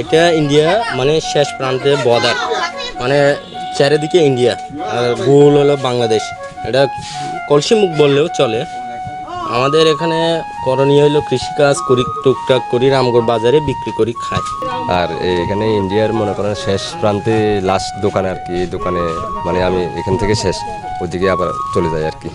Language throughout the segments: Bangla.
এটা ইন্ডিয়া মানে শেষ প্রান্তে বর্ডার। মানে চারিদিকে ইন্ডিয়া। আর গোল হলো বাংলাদেশ। এটা কলসি মুখ বললেও চলে। আমাদের এখানে করণীয় হলো কৃষিকাজ করি, টুকটাক করি, রামগড় বাজারে বিক্রি করি, খাই। আর এখানে ইন্ডিয়ার মনে করেন শেষ প্রান্তে লাস্ট দোকান আর কি দোকানে মানে আমি এখান থেকে শেষ, ওদিকে আবার চলে যাই আর কি।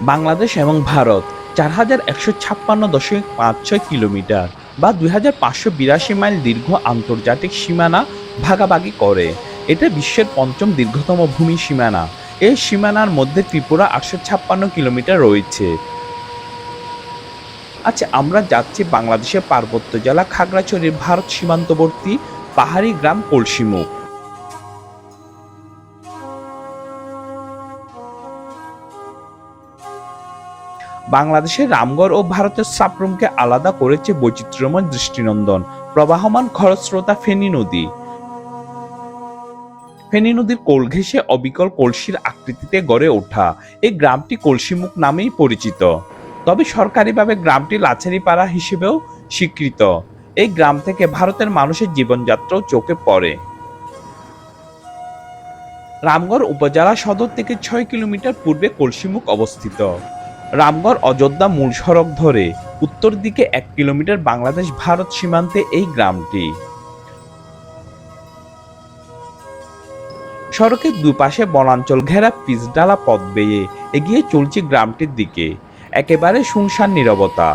বাংলাদেশ এবং ভারত চার হাজার একশো ছাপ্পান্ন দশমিক পাঁচ ছয় কিলোমিটার বা দুই হাজার পাঁচশো বিরাশি মাইল দীর্ঘ আন্তর্জাতিক সীমানা ভাগাভাগি করে। এটা বিশ্বের পঞ্চম দীর্ঘতম ভূমি সীমানা। এই সীমানার মধ্যে ত্রিপুরা আটশো ছাপ্পান্ন কিলোমিটার রয়েছে। আচ্ছা আমরা যাচ্ছি বাংলাদেশের পার্বত্য জেলা খাগড়াছড়ির ভারত সীমান্তবর্তী পাহাড়ি গ্রাম কলসিমুখ। বাংলাদেশের রামগড় ও ভারতের সাপ্রমকে আলাদা করেছে বৈচিত্র্যময় দৃষ্টিনন্দন। প্রবাহমান খরস্রোতা ফেনী নদী। ফেনী নদীর কোল ঘেঁষে অবিকল কলসির আকৃতিতে গড়ে ওঠা। এই গ্রামটি কলসিমুখ নামেই পরিচিত। তবে সরকারিভাবে গ্রামটি লাচারিপাড়া হিসেবেও স্বীকৃত। এই গ্রাম থেকে ভারতের মানুষের জীবনযাত্রাও চোখে পড়ে। রামগড় উপজেলা সদর থেকে ছয় কিলোমিটার পূর্বে কলসিমুখ অবস্থিত। রামগড় অযোধ্যা মূল সড়ক ধরে উত্তর দিকে এক কিলোমিটার বাংলাদেশ ভারত সীমান্তে এই গ্রামটি। সড়কের দুপাশে বনাঞ্চল ঘেরা পিচডালা পথ বেয়ে এগিয়ে চলছে গ্রামটির দিকে। একেবারে শুনশান নীরবতা।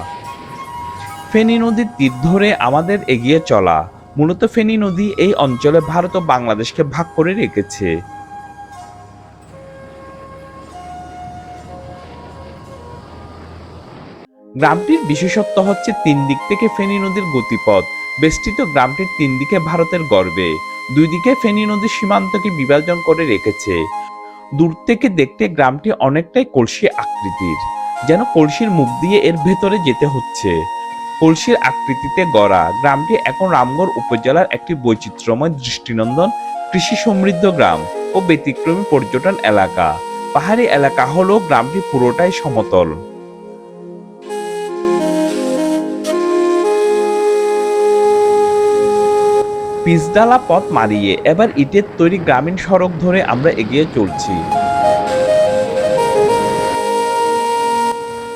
ফেনী নদীর তীর ধরে আমাদের এগিয়ে চলা। মূলত ফেনী নদী এই অঞ্চলে ভারত ও বাংলাদেশকে ভাগ করে রেখেছে। গ্রামটির বিশেষত্ব হচ্ছে তিন দিক থেকে ফেনী নদীর গতিপথ। বেষ্টিত গ্রামটির তিন দিকে ভারতের গর্বে। দুই দিকে ফেনী নদীর সীমান্তকে বিভাজন করে রেখেছে। দূর থেকে দেখতে গ্রামটি অনেকটাই কলসি আকৃতির, যেন কলসির মুখ দিয়ে এর ভেতরে যেতে হচ্ছে। কলসির আকৃতিতে গড়া, গ্রামটি এখন রামগড় উপজেলার একটি বৈচিত্র্যময় দৃষ্টিনন্দন কৃষি সমৃদ্ধ গ্রাম ও ব্যতিক্রমী পর্যটন এলাকা। পাহাড়ি এলাকা হলেও গ্রামটি পুরোটাই সমতল। পিচডালা পথ মারিয়ে এবার ইটের তৈরি গ্রামীণ সড়ক ধরে আমরা এগিয়ে চলছি।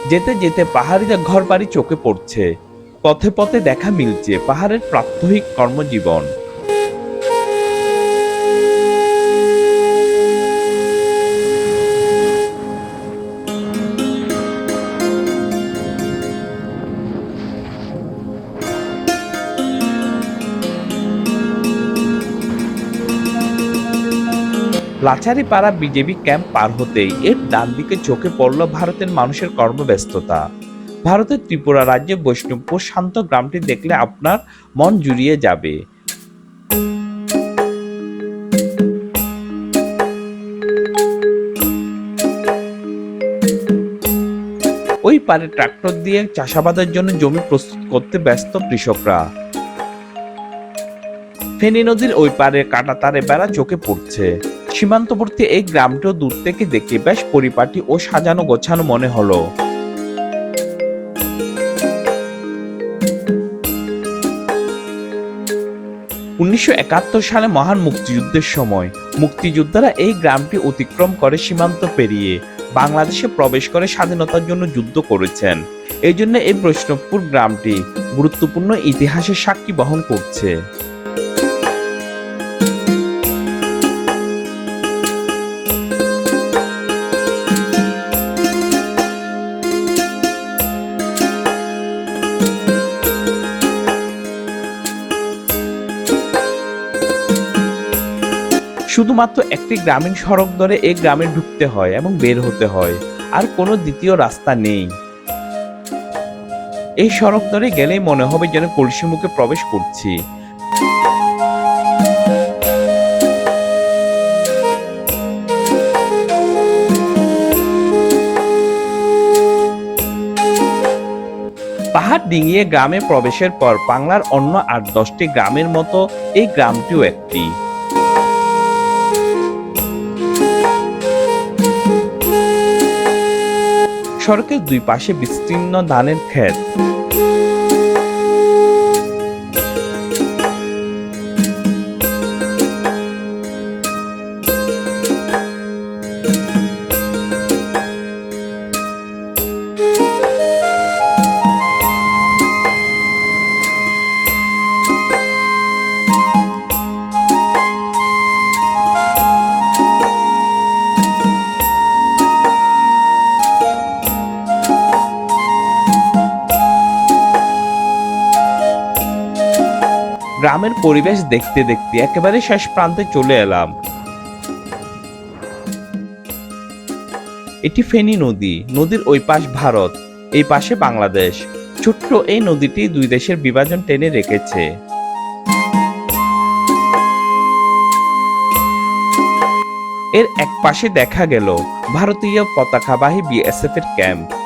যেতে যেতে পাহাড়িদের ঘর বাড়ি চোখে পড়ছে। পথে পথে দেখা মিলছে পাহাড়ের প্রাত্যহিক কর্মজীবন। লাচারিপাড়া বিজেপি ক্যাম্প পার হতেই এর ডান দিকে চোখে পড়ল ভারতের মানুষের কর্মব্যস্ততা। ভারতের ত্রিপুরা রাজ্যে বৈষ্ণবপুর শান্ত গ্রামটি দেখলে আপনার মন জুড়িয়ে যাবে। ওই পারে ট্রাক্টর দিয়ে চাষাবাদের জন্য জমি প্রস্তুত করতে ব্যস্ত কৃষকরা। ফেনী নদীর ওই পারে কাটা তারে বেড়া চোখে পড়ছে। সীমান্তবর্তী এই গ্রামটিও দূর থেকে দেখে বেশ পরিপাটি ও সাজানো গোছানো মনে হলো। উনিশশো একাত্তর সালে মহান মুক্তিযুদ্ধের সময়, মুক্তিযোদ্ধারা এই গ্রামটি অতিক্রম করে সীমান্ত পেরিয়ে বাংলাদেশে প্রবেশ করে স্বাধীনতার জন্য যুদ্ধ করেছেন। এই জন্য এই বৈষ্ণবপুর গ্রামটি গুরুত্বপূর্ণ ইতিহাসের সাক্ষী বহন করছে। শুধুমাত্র একটি গ্রামীণ সড়ক ধরে এই গ্রামে ঢুকতে হয় এবং বের হতে হয়, আর কোনো দ্বিতীয় রাস্তা নেই। এই সড়ক ধরে গেলেই মনে হবে যেন কলসিমুখে প্রবেশ করছি। পাহাড় ডিঙিয়ে গ্রামে প্রবেশের পর বাংলার অন্য আট দশটি গ্রামের মতো এই গ্রামটিও একটি। সড়কের দুই পাশে বিস্তীর্ণ ধানের ক্ষেত। গ্রামের পরিবেশ দেখতে দেখতে একেবারে শেষ প্রান্তে চলে এলাম। এটি ফেনী নদী, নদীর ওই পাশ ভারত, এই পাশে বাংলাদেশ। ছোট্ট এই নদীটি দুই দেশের বিভাজন টেনে রেখেছে। এর এক পাশে দেখা গেল ভারতীয় পতাকাবাহী বিএসএফ এর ক্যাম্প।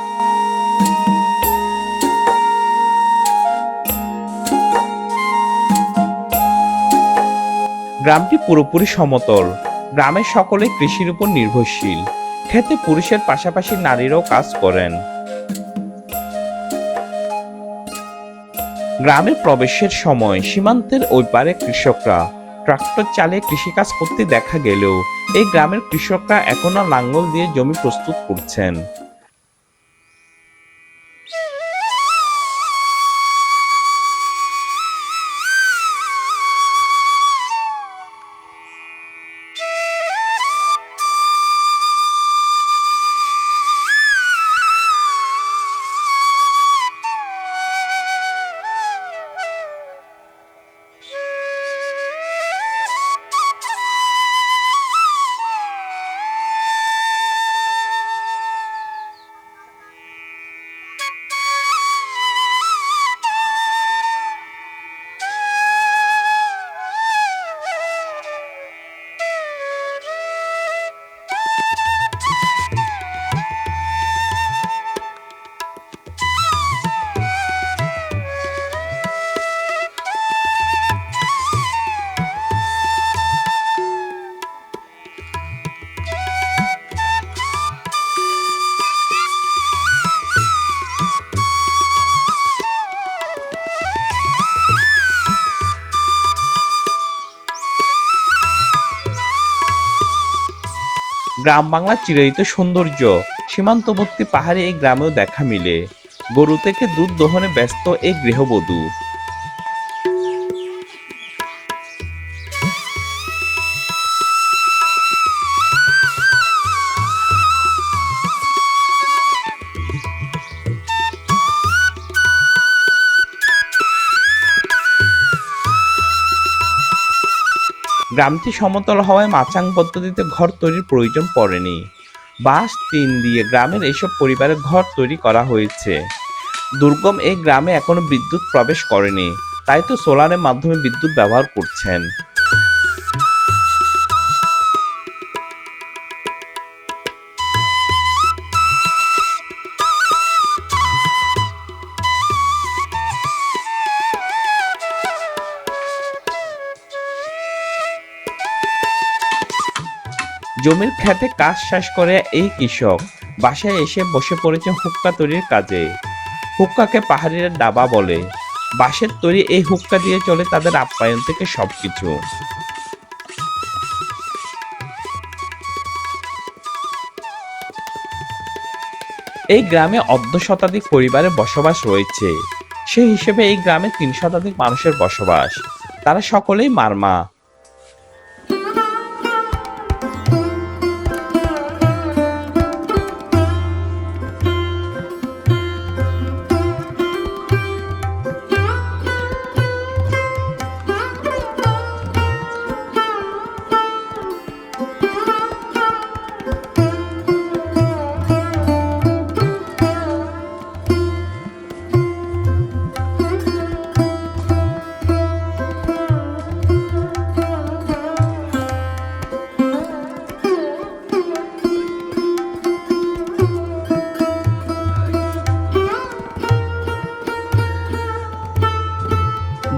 গ্রামটি পুরোপুরি সমতল। গ্রামের সকলে কৃষির উপর নির্ভরশীল। খেতে পুরুষের পাশাপাশি নারীরাও কাজ করেন। গ্রামে প্রবেশের সময় সীমান্তের ওই পারে কৃষকরা ট্রাক্টর চালিয়ে কৃষিকাজ করতে দেখা গেলেও এই গ্রামের কৃষকরা এখনও লাঙ্গল দিয়ে জমি প্রস্তুত করছেন। গ্রাম বাংলার চিরায়িত সৌন্দর্য। সীমান্তবর্তী পাহাড়ে এই গ্রামেও দেখা মিলে। গরু থেকে দুধ দহনে ব্যস্ত এই গৃহবধূ। গ্রামটি সমতল হওয়ায় মাচাং পদ্ধতিতে ঘর তৈরির প্রয়োজন পড়েনি। বাঁশ, টিন দিয়ে গ্রামের এইসব পরিবারের ঘর তৈরি করা হয়েছে। দুর্গম এই গ্রামে এখনও বিদ্যুৎ প্রবেশ করেনি, তাই তো সোলারের মাধ্যমে বিদ্যুৎ ব্যবহার করছেন। জমির খেতে কাজ শেষ করে এই কৃষক। বাসায় এসে বসে পড়েছে হুক্কা তৈরির কাজে। হুক্কাকে পাহাড়িরা ডাবা বলে। বাঁশের তৈরি এই হুক্কা দিয়ে চলে তাদের আপ্যায়ন থেকে সবকিছু। এই গ্রামে অর্ধ শতাধিক পরিবারের বসবাস রয়েছে। সেই হিসেবে এই গ্রামে তিন শতাধিক মানুষের বসবাস। তারা সকলেই মারমা।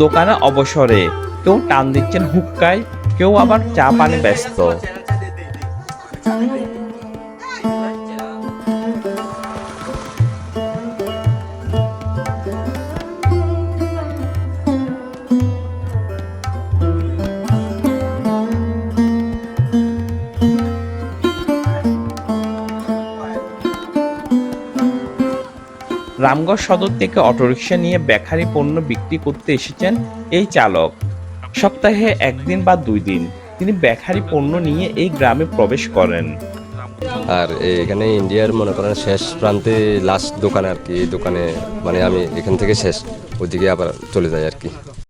দোকানে অবসরে। কেউ টান দিচ্ছেন হুক্কায় কেউ আবার চা পানে ব্যস্ত। রামগড় সদর থেকে অটোরিকশা নিয়ে বেকারি পণ্য বিক্রি করতে এসেছেন এই চালক। সপ্তাহে একদিন বা দুই দিন তিনি বেকারি পণ্য নিয়ে এই গ্রামে প্রবেশ করেন। আর এখানে ইন্ডিয়ার মনে করেন শেষ প্রান্তে লাস্ট দোকান আর কি, এই দোকানে মানে আমি এখান থেকে শেষ ওদিকে আবার চলে যাই আর কি।